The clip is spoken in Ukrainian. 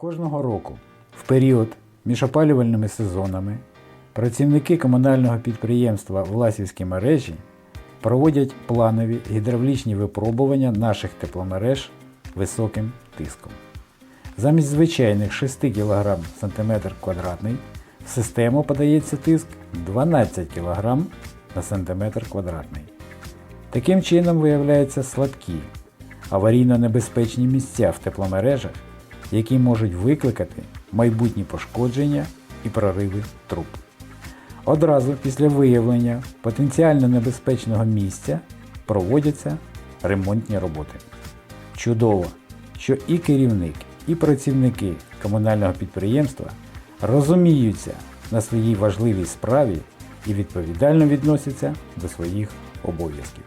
Кожного року в період між опалювальними сезонами працівники комунального підприємства Власівські мережі проводять планові гідравлічні випробування наших тепломереж високим тиском. Замість звичайних 6 кг см квадратний в систему подається тиск 12 кг на сантиметр квадратний. Таким чином виявляються слабкі, аварійно небезпечні місця в тепломережах, які можуть викликати майбутні пошкодження і прориви труб. Одразу після виявлення потенціально небезпечного місця проводяться ремонтні роботи. Чудово, що і керівник, і працівники комунального підприємства розуміються на своїй важливій справі і відповідально відносяться до своїх обов'язків.